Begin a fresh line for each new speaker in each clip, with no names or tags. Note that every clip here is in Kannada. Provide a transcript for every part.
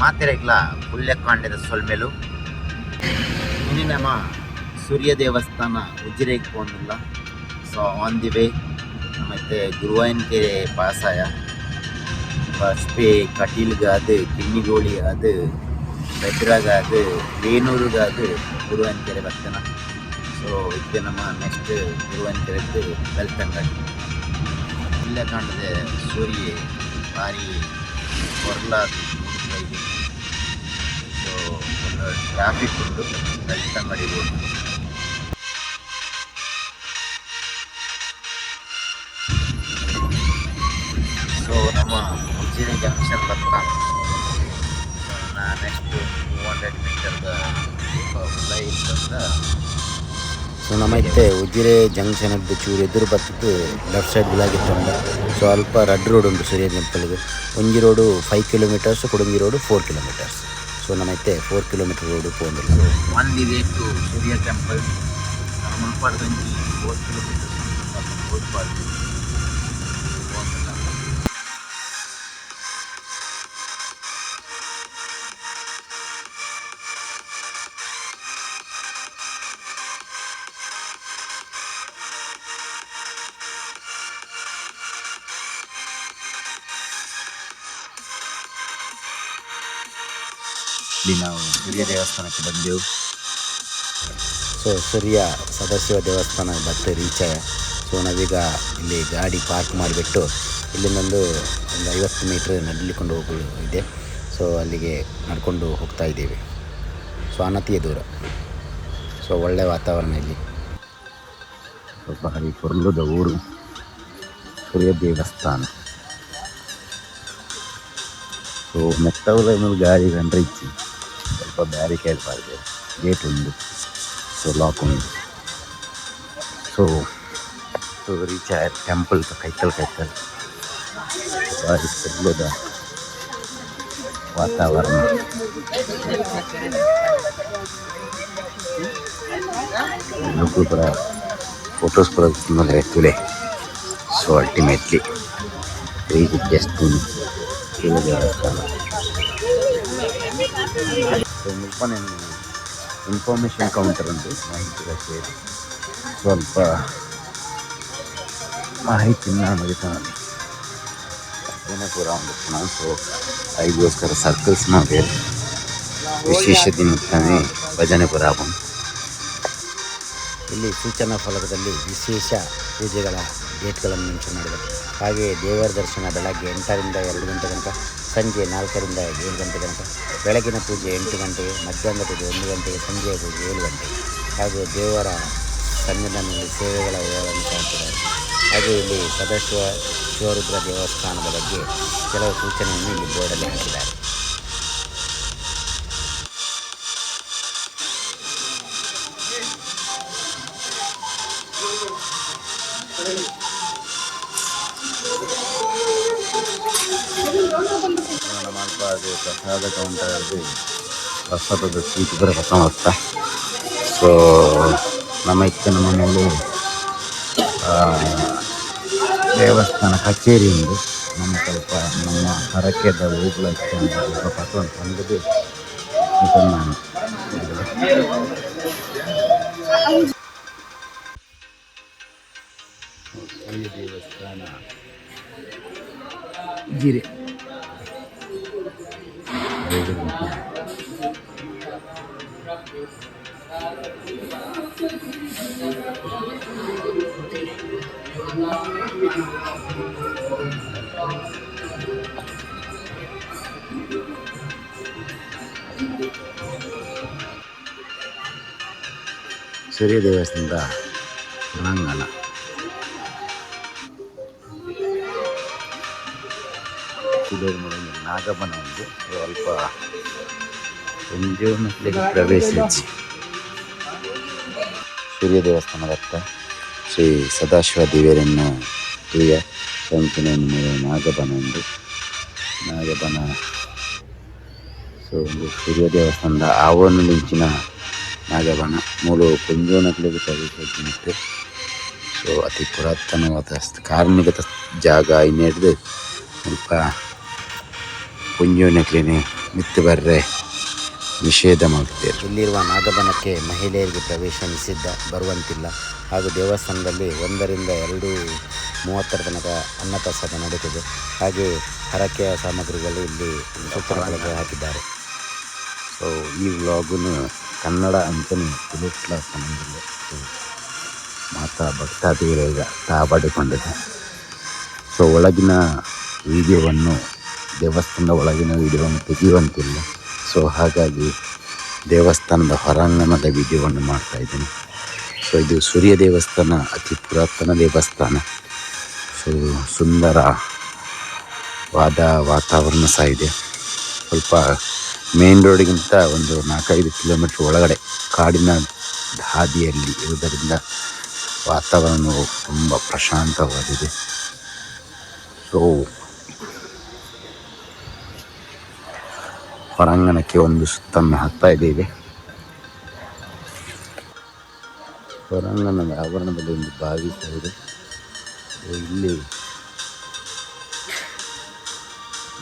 ಮಾತೆರೆಗ್ಲ ಪುಲ್ಯಕಾಂಡದ ಸೊಲ್ಮೆಲು. ಇನ್ನು ನಮ್ಮ ಸೂರ್ಯ ದೇವಸ್ಥಾನ ಉಜಿರೆಗೆ ಪೋಂದಿಲ್ಲ ಸೊ ಆನ್ ದಿ ವೇ ಮತ್ತು ಗುರುವಾಯನಕೆರೆ ಪಾಸಾಯ. ಬಸ್ಪೆ ಕಟೀಲ್ಗಾದು ಕಿನ್ನಿಗೋಳಿ ಅದು ಬೆದ್ರಾಗಾದು ವೇಣೂರುಗಾದು ಗುರುವಾಯನಕೆರೆ ಬರ್ತಾನ ಸೊ ಇದು ನಮ್ಮ ನೆಕ್ಸ್ಟ್ ಗುರುವಾಯನಕೆರೆದು ಬೆಳ್ತಂಗಡಿ. ಪುಲ್ಯಕಾಂಡದ ಸೂರ್ಯ, ಭಾರಿ ಕೊರ್ಲಾದು. ಟ್ರಾಫಿಕ್ ಉಂಟು ಬೆಳ್ತಂಗಡಿ ಮಾಡಿರ್ಬೋದು. ಸೊ ನಮ್ಮ ಉಜಿರೆ ಜಂಕ್ಷನ್ ಹತ್ರ ನೆಕ್ಸ್ಟ್ ಟೂ ಹಂಡ್ರೆಡ್ ಮೀಟರ್ದ ಲೈಟ್ ಅಂತ
ಸೊ ನಮ್ಮೈತೆ ಉಜಿರೆ ಜಂಕ್ಷನ್ ಅದ್ದು ಚೂರು ಎದುರು ಬರ್ತದ್ದು ಲೆಫ್ಟ್ ಸೈಡ್ ಗುಲಾಗಿತ್ತಂಡ ಸೊ ಅಲ್ಪ ರಡ್ ರೋಡ್ ಉಂಟು ಸೂರ್ಯ ಟೆಂಪಲ್ಗೆ ಒಂಜಿ road five kilometres Kodanji road four kilometres so ನಮ್ಮೈತೆ four kilometre road ಪೋಂದಿಲ್ಲ
on the way to Surya temple ಮುಲ್ಪಾಡ್ದಂಜಿ four kilometres ಮುಲ್ಪಾಡ್ದು ಇಲ್ಲಿ ನಾವು ಸೂರ್ಯ ದೇವಸ್ಥಾನಕ್ಕೆ ಬಂದೆವು.
ಸೊ ಸೂರ್ಯ ಸದಾಶಿವ ದೇವಸ್ಥಾನ ಬತ್ತೆ ರೀಚ್. ಆಯ ಸೊ ನಾವೀಗ ಇಲ್ಲಿ ಗಾಡಿ ಪಾರ್ಕ್ ಮಾಡಿಬಿಟ್ಟು ಇಲ್ಲಿಂದೊಂದು ಒಂದು ಐವತ್ತು ಮೀಟ್ರ್ ನಡಲಿಕೊಂಡು ಹೋಗಲು ಇದೆ. ಸೊ ಅಲ್ಲಿಗೆ ನಡ್ಕೊಂಡು ಹೋಗ್ತಾ ಇದ್ದೀವಿ. ಸೊ ಅನತಿಯ ದೂರ. ಸೊ ಒಳ್ಳೆಯ ವಾತಾವರಣ ಇಲ್ಲಿ.
ಸ್ವಲ್ಪ ಹರಿ ಕೊರ್ಲದ ಊರು. ಸೂರ್ಯ ದೇವಸ್ಥಾನ. ಸೊ ಮೆತ್ತವಲ ಮೇಲೆ ಗಾಡಿ ಕಂಡ್ರೆ ಇಚ್ಚಿ ఒక బ్యారికేడ్ పార్క్ గేట్ ఉంది సో లాక్ ఉంది సో టు రీచ్ అయ్యారు టెంపుల్ కైకల్ కైకల్ వారి పెద్ద వాతావరణం લોકો પર ફોટોસ પર રહેતું રહે સો અલ્ટિમેટલી રીચ ડેસ્ટિન એવું કહેવાય ಮುಲ್ಪನೆ ಇನ್ಫಾರ್ಮೇಷನ್ ಕೌಂಟರ್ ಅಂದರೆ ಮಾಹಿತಿ ಸ್ವಲ್ಪ ಮಾಹಿತಿ ನಮಗೆ ಏನಪುರ ಒಂದು ನಾಲ್ಕು ಐಗೋಸ್ಕರ ಸರ್ಕಲ್ಸ್ ಮಾಡಿ ವಿಶೇಷ ದಿನಕ್ಕೆ ಭಜನೆ ಪುರ
ಇಲ್ಲಿ ಸೂಚನಾ ಫಲಕದಲ್ಲಿ ವಿಶೇಷ ಪೂಜೆಗಳ ಡೇಟ್ಗಳನ್ನು ಮೆನ್ಷನ್ ಮಾಡಿದೆ ಹಾಗೆಯೇ ದೇವರ ದರ್ಶನ ಬೆಳಗ್ಗೆ ಎಂಟರಿಂದ ಎರಡು ಗಂಟೆ ತನಕ ಸಂಜೆ ನಾಲ್ಕರಿಂದ ಏಳು ಗಂಟೆ ಗಂಟೆ ಬೆಳಗಿನ ಪೂಜೆ ಎಂಟು ಗಂಟೆಗೆ ಮಧ್ಯಾಹ್ನದ ಪೂಜೆ ಒಂದು ಗಂಟೆಗೆ ಸಂಜೆಯ ಪೂಜೆ ಏಳು ಗಂಟೆಗೆ ಹಾಗೂ ದೇವರ ಸನ್ನಿಧಾನದಲ್ಲಿ ಸೇವೆಗಳ ವಿವರವನ್ನು ಕಾಣ್ತಿದ್ದಾರೆ. ಹಾಗೆ ಇಲ್ಲಿ ಸದಾಶಿವ ಶಿವರುದ್ರ ದೇವಸ್ಥಾನದ ಬಗ್ಗೆ ಕೆಲವು ಸೂಚನೆಯನ್ನು ಇಲ್ಲಿ ಬೋರ್ಡಲ್ಲಿ ಹಾಕಿದ್ದಾರೆ.
Thank ಅಲ್ಪ ಅದು ಪ್ರಸಾದ ಕೌಂಟರ್ ಅದು ಪ್ರಸಾದದ ಸ್ವೀಟ್ ಬರೋ ಕಸ ಮಾಡ್ತಾ ಸೊ ನಮ್ಮ ಇತ್ತ ನಮ್ಮ ಮೇಲೆ ಆ, ದೇವಸ್ಥಾನ ಕಚೇರಿ ಉಂಟು ನಮ್ಮ ಸ್ವಲ್ಪ ನಮ್ಮ ಹರಕೆದ ಹೂಗಳ ಸ್ವಲ್ಪ ಪಸಂದು ತಂದದ್ದು ನಾನು ಸೂರ್ಯ ದೇವಸ್ಥಾನ ಗಿರಿ ಸೂರ್ಯ ದೇವಸ್ಥಾನದ ಒಳಾಂಗಣ ಇದು ನೋಡಿ ನಾಗಬನ ಒಂದು ಸ್ವಲ್ಪ ಎಂಜೋನಕ್ಕೆ ಪ್ರವೇಶಿಸಿ. ಸೂರ್ಯ ದೇವಸ್ಥಾನದತ್ತ ಶ್ರೀ ಸದಾಶಿವ ದೇವರನ್ನು ಪ್ರಿಯ ಸಂಪಿನ ಮೇಲೆ ನಾಗಬನ ಸೊ ಒಂದು ಸೂರ್ಯ ದೇವಸ್ಥಾನದ ಆವರಣ ಮಿಂಚಿನ ನಾಗಬನ ಮೂಲು ಕುಂಜೋನಗಳಿಗೆ ಪ್ರವೇಶಿಸಿತ್ತು ಸೊ ಅತಿ ಪುರಾತನವಾದ ಕಾರ್ಮಿಕ ಜಾಗ ಇನ್ನೆರಡು ಸ್ವಲ್ಪ ಕುಂಜೋನಕ್ಲೇನೆ ಮಿತ್ತು ಬರ್ರೆ ನಿಷೇಧ ಮಾಡುತ್ತೆ
ಇಲ್ಲಿರುವ ನಾಗಬನಕ್ಕೆ ಮಹಿಳೆಯರಿಗೆ ಪ್ರವೇಶ ನಿಷಿದ್ಧ ಬರುವಂತಿಲ್ಲ. ಹಾಗೂ ದೇವಸ್ಥಾನದಲ್ಲಿ ಒಂದರಿಂದ ಎರಡು ಮೂವತ್ತರ ತನಕ ಅನ್ನಪ್ರಸಾದ ನಡೀತದೆ ಹಾಗೆ ಹರಕೆಯ ಸಾಮಗ್ರಿಗಳು ಇಲ್ಲಿ ಸೂಚನೆಗಳಿಗೆ ಹಾಕಿದ್ದಾರೆ.
ಸೊ ಈ ವ್ಲಾಗನ್ನು ಕನ್ನಡ ಅಂತಲೇ ಸೊ ಮಾತಾ ಭಕ್ತಾದಿಗಳಿಗೆ ಕಾಪಾಡಿಕೊಂಡಿದೆ ಸೊ ಒಳಗಿನ ವಿಡಿಯೋವನ್ನು ದೇವಸ್ಥಾನದ ಒಳಗಿನ ವಿಡಿಯೋವನ್ನು ತೆಗೆಯುವಂತಿಲ್ಲ. ಸೊ ಹಾಗಾಗಿ ದೇವಸ್ಥಾನದ ಹೊರಾಂಗಣದ ವಿಡಿಯೋವನ್ನು ಮಾಡ್ತಾ ಇದ್ದೀನಿ. ಸೊ ಇದು ಸೂರ್ಯ ದೇವಸ್ಥಾನ, ಅತಿ ಪುರಾತನ ದೇವಸ್ಥಾನ. ಸೊ ಸುಂದರವಾದ ವಾತಾವರಣ ಸಹ ಇದೆ. ಸ್ವಲ್ಪ ಮೇನ್ ರೋಡಿಗಿಂತ ಒಂದು ನಾಲ್ಕೈದು ಕಿಲೋಮೀಟ್ರ್ ಒಳಗಡೆ ಕಾಡಿನ ಹಾದಿಯಲ್ಲಿ ಇರುವುದರಿಂದ ವಾತಾವರಣವು ತುಂಬ ಪ್ರಶಾಂತವಾಗಿದೆ. ಸೊ ಹೊರಾಂಗಣಕ್ಕೆ ಒಂದು ಸುತ್ತನ್ನು ಹಾಕ್ತಾ ಇದ್ದೀವಿ ಹೊರಾಂಗಣದ ಆವರಣದಲ್ಲಿ ಒಂದು ಬಾವಿ ಇದೆ. ಇಲ್ಲಿ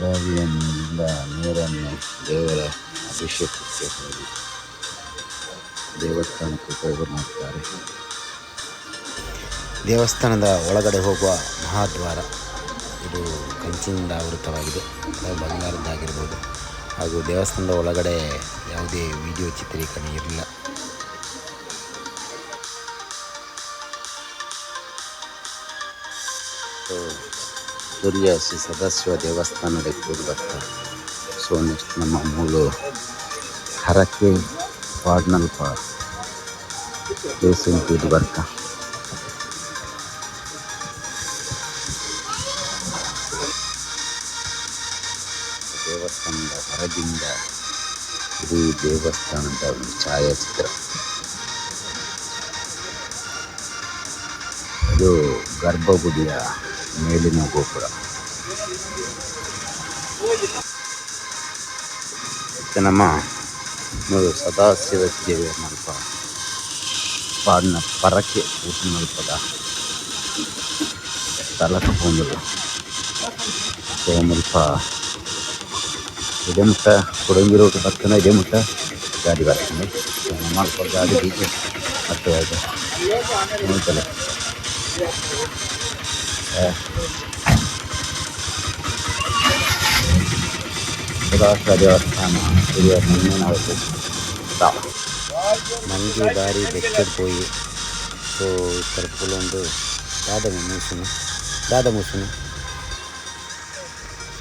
ಬಾವಿಯಿಂದ ನೀರನ್ನು ದೇವರ ಅಭಿಷೇಕಕ್ಕೆ ಹೋಗಿ ದೇವಸ್ಥಾನಕ್ಕೆ ಉಪಯೋಗ ಮಾಡ್ತಾರೆ.
ದೇವಸ್ಥಾನದ ಒಳಗಡೆ ಹೋಗುವ ಮಹಾದ್ವಾರ. ಇದು ಕಂಚಿನಿಂದ ಆವೃತವಾಗಿದೆ. ಬಂಗಾರದ್ದಾಗಿರ್ಬೋದು. ಹಾಗೂ ದೇವಸ್ಥಾನದ ಒಳಗಡೆ ಯಾವುದೇ ವಿಡಿಯೋ ಚಿತ್ರೀಕರಣ ಇರಲಿಲ್ಲ.
ಸೂರ್ಯ ಶ್ರೀ ಸದಾಶಿವ ದೇವಸ್ಥಾನದ ಬರ್ತಾರೆ ಸೊ ನೆಕ್ಸ್ಟ್ ನಮ್ಮ ಮೂಲು ಹರಕೆ ಪಾಡ್ನಲ್ಪ ಇದು ಬರ್ತಾ. ದೇವಸ್ಥಾನದ ಇದು ದೇವಸ್ಥಾನದ ಒಂದು ಛಾಯಾಚಿತ್ರ. ಇದು ಗರ್ಭಗುಡಿಯ ಮೇಲಿನ ಗೋಪುರ. ನಮ್ಮ ಸದಾಶಿವ ಸೇವೆ ಮಲ್ಪ, ಪಾಡಿನ ಪರಕ್ಕೆ ಊಟ ಮಲ್ಪದ ಸ್ಥಳಕ್ಕೆ ಹೋಗುದು ಸೊ ಮುಲ್ಪ ಇದೇ ಮುಟ್ಟ ಕೊಡಂಗಿ ರೋಡ್ ಬರ್ತಾನೆ ಇದೇ ಮುಟ್ಟ ಗಾಡಿ ಬರ್ತಾನೆ ಮಲ್ಪ ಗಾಡಿ ಹೀಗೆ ಮತ್ತೆ ಅದು ನೋಡ್ತಲ್ಲ ಸದಾಶಿವ ದೇವಸ್ಥಾನ ಹಿರಿಯ ಮಣ್ಣಿನ ಸ್ಥಳ
ಮಂಜು ದಾರಿ ಬೆಚ್ಚದ ಪೋಯಿ ಸೊ ఇక్కడ ಒಂದು ದಾದ ಮೂಸುನು ದಾದ ಮೂಸುನು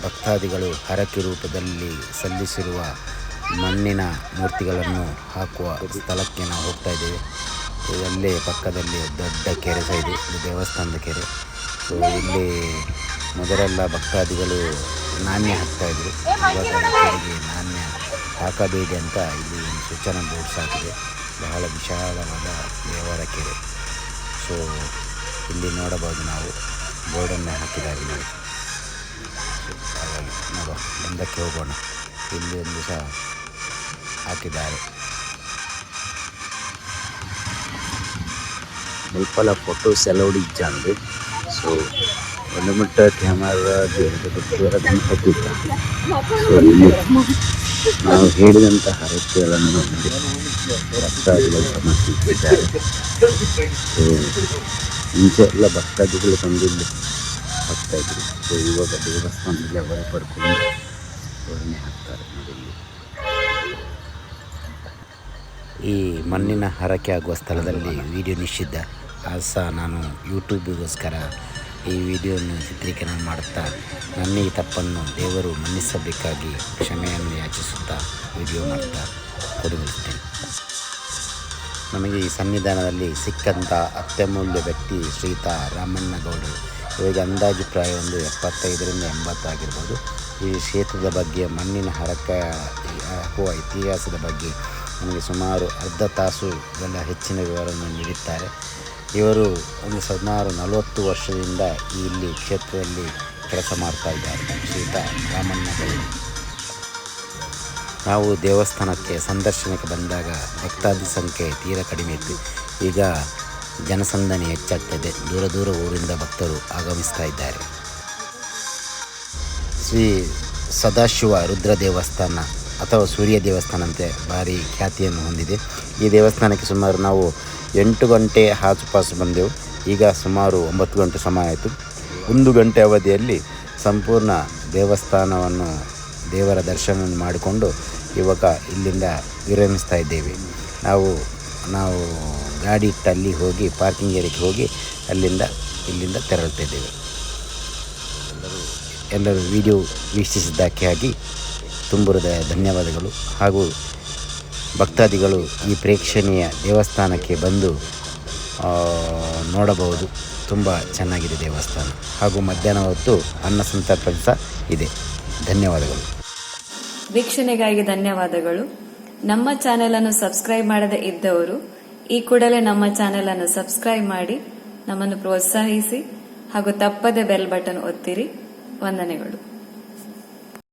ಭಕ್ತಾದಿಗಳು ಹರಕೆ ರೂಪದಲ್ಲಿ ಸಲ್ಲಿಸಿರುವ ಮಣ್ಣಿನ ಮೂರ್ತಿಗಳನ್ನು ಹಾಕುವ ಸ್ಥಳಕ್ಕೆ ನಾವು ಹೋಗ್ತಾ ಇದ್ದೇವೆ. ಅಲ್ಲೇ ಪಕ್ಕದಲ್ಲಿ ದೊಡ್ಡ ಕೆರೆ ಸಹ ಇದೆ. ಇದು ದೇವಸ್ಥಾನದ ಕೆರೆ. ಸೊ ಇಲ್ಲಿ ಮೊದಲೆಲ್ಲ ಭಕ್ತಾದಿಗಳು ನಾಣ್ಯ ಹಾಕ್ತಾ ಇದ್ರು. ಕೆರೆಗೆ ನಾಣ್ಯ ಹಾಕಬೇಡಿ ಅಂತ ಇಲ್ಲಿ ಸೂಚನಾ ಬೋರ್ಡ್ಸ್ ಹಾಕಿದೆ. ಬಹಳ ವಿಶಾಲವಾದ ದೇವರ ಕೆರೆ. ಸೊ ಇಲ್ಲಿ ನೋಡಬಹುದು ನಾವು ಬೋರ್ಡನ್ನು ಹಾಕಿದ್ದಾರೆ ಸೊ ಹಾಗಾಗಿ ನೋಡುವ ಮುಂದಕ್ಕೆ ಹೋಗೋಣ. ಇಲ್ಲಿ ಒಂದು ಸಹ ಹಾಕಿದ್ದಾರೆ.
ಮುಲ್ಪಲ ಫೋಟೋಸ್ ಎಲ್ಲ ಹೊಡಿಜ್ಜಂದು ಸೊ ಒಂದು ಮಟ್ಟ ಕ್ಯಾಮರಾ ದೂರ ಸೊ ಇಲ್ಲಿ ನಾವು ಹೇಳಿದಂತಹ ಹರಕೆಗಳನ್ನು ನೋಡಿ. ಭಕ್ತಾದಿಗಳು ಇಟ್ಟಿದ್ದಾರೆ ಸೊ ಮುಂಚೆ ಎಲ್ಲ ಭಕ್ತಾದಿಗಳು ಬಂದಿದ್ದು ಹಾಕ್ತಾ ಇದ್ರು ಸೊ, ಇವಾಗ ದೇವಸ್ಥಾನದಲ್ಲಿ ಅವರೇ ಪಡ್ಕೊಂಡು ಅವರನ್ನೇ ಹಾಕ್ತಾರೆ ನೋಡಿ
ಈ ಮಣ್ಣಿನ ಹರಕೆ ಆಗುವ ಸ್ಥಳದಲ್ಲಿ ವಿಡಿಯೋ ನಿಷಿದ್ಧ. ಅದು ಸಹ ನಾನು ಯೂಟ್ಯೂಬಿಗೋಸ್ಕರ ಈ ವಿಡಿಯೋವನ್ನು ಚಿತ್ರೀಕರಣ ಮಾಡುತ್ತಾ, ನನ್ನ ಈ ತಪ್ಪನ್ನು ದೇವರು ಮನ್ನಿಸಬೇಕಾಗಿ ಕ್ಷಮೆಯನ್ನು ಯಾಚಿಸುತ್ತಾ ವಿಡಿಯೋ ಮಾಡ್ತಾ ಕೊಡುತ್ತೇನೆ ನಮಗೆ ಈ ಸನ್ನಿಧಾನದಲ್ಲಿ ಸಿಕ್ಕಂಥ ಅತ್ಯಮೂಲ್ಯ ವ್ಯಕ್ತಿ ಶ್ರೀತಾ ರಾಮಣ್ಣ ಇವರಿಗೆ ಅಂದಾಜು ಪ್ರಾಯ ಒಂದು ಎಪ್ಪತ್ತೈದರಿಂದ ಎಂಬತ್ತಾಗಿರ್ಬೋದು. ಈ ಕ್ಷೇತ್ರದ ಬಗ್ಗೆ ಮಣ್ಣಿನ ಹರಕ ಹಾಕುವ ಇತಿಹಾಸದ ಬಗ್ಗೆ ನಮಗೆ ಸುಮಾರು ಅರ್ಧ ತಾಸುಗಳ ಹೆಚ್ಚಿನ ವಿವರವನ್ನು ನೀಡುತ್ತಾರೆ ಇವರು ಒಂದು ಸುಮಾರು ನಲವತ್ತು ವರ್ಷದಿಂದ ಇಲ್ಲಿ ಕ್ಷೇತ್ರದಲ್ಲಿ ಕೆಲಸ ಮಾಡ್ತಾ ಇದ್ದಾರೆ. ಶ್ರೀತ ರಾಮಣ್ಣ ಗೌಡರು ನಾವು ದೇವಸ್ಥಾನಕ್ಕೆ ಸಂದರ್ಶನಕ್ಕೆ ಬಂದಾಗ ಭಕ್ತಾದಿ ಸಂಖ್ಯೆ ತೀರಾ ಕಡಿಮೆ ಇತ್ತು. ಈಗ ಜನಸಂದಣಿ ಹೆಚ್ಚಾಗ್ತದೆ. ದೂರ ದೂರ ಊರಿಂದ ಭಕ್ತರು ಆಗಮಿಸ್ತಾ ಇದ್ದಾರೆ. ಶ್ರೀ ಸದಾಶಿವ ರುದ್ರ ದೇವಸ್ಥಾನ ಅಥವಾ ಸೂರ್ಯ ದೇವಸ್ಥಾನ ಅಂತೆ ಭಾರಿ ಖ್ಯಾತಿಯನ್ನು ಹೊಂದಿದೆ. ಈ ದೇವಸ್ಥಾನಕ್ಕೆ ಸುಮಾರು ನಾವು ಎಂಟು ಗಂಟೆ ಆಸುಪಾಸು ಬಂದೆವು. ಈಗ ಸುಮಾರು ಒಂಬತ್ತು ಗಂಟೆ ಸಮಯ ಆಯಿತು. ಒಂದು ಗಂಟೆ ಅವಧಿಯಲ್ಲಿ ಸಂಪೂರ್ಣ ದೇವಸ್ಥಾನವನ್ನು ದೇವರ ದರ್ಶನ ಮಾಡಿಕೊಂಡು ಇವಾಗ ಇಲ್ಲಿಂದ ವಿರಮಿಸ್ತಾ ಇದ್ದೇವೆ. ನಾವು ನಾವು ಗಾಡಿ ಇಟ್ಟು ಅಲ್ಲಿ ಹೋಗಿ ಪಾರ್ಕಿಂಗ್ ಏರಿಯಾಕ್ಕೆ ಹೋಗಿ ಅಲ್ಲಿಂದ ಇಲ್ಲಿಂದ ತೆರಳುತ್ತಿದ್ದೇವೆ ಎಲ್ಲರೂ ಎಲ್ಲರೂ ವಿಡಿಯೋ ವೀಕ್ಷಿಸಿದ್ದಕ್ಕಾಗಿ ತುಂಬ ಹೃದಯ ಧನ್ಯವಾದಗಳು. ಹಾಗೂ ಭಕ್ತಾದಿಗಳು ಈ ಪ್ರೇಕ್ಷಣೀಯ ದೇವಸ್ಥಾನಕ್ಕೆ ಬಂದು ನೋಡಬಹುದು. ತುಂಬ ಚೆನ್ನಾಗಿದೆ ದೇವಸ್ಥಾನ. ಹಾಗೂ ಮಧ್ಯಾಹ್ನ ಹೊತ್ತು ಅನ್ನ ಸಂತರ್ಪಣೆ ಇದೆ. ಧನ್ಯವಾದಗಳು.
ವೀಕ್ಷಣೆಗಾಗಿ ಧನ್ಯವಾದಗಳು. ನಮ್ಮ ಚಾನೆಲ್ ಅನ್ನು ಸಬ್ಸ್ಕ್ರೈಬ್ ಮಾಡದೇ ಇದ್ದವರು ಈ ಕೂಡಲೇ ನಮ್ಮ ಚಾನೆಲ್ ಅನ್ನು ಸಬ್ಸ್ಕ್ರೈಬ್ ಮಾಡಿ ನಮ್ಮನ್ನು ಪ್ರೋತ್ಸಾಹಿಸಿ ಹಾಗೂ ತಪ್ಪದೆ ಬೆಲ್ ಬಟನ್ ಒತ್ತಿರಿ. ವಂದನೆಗಳು.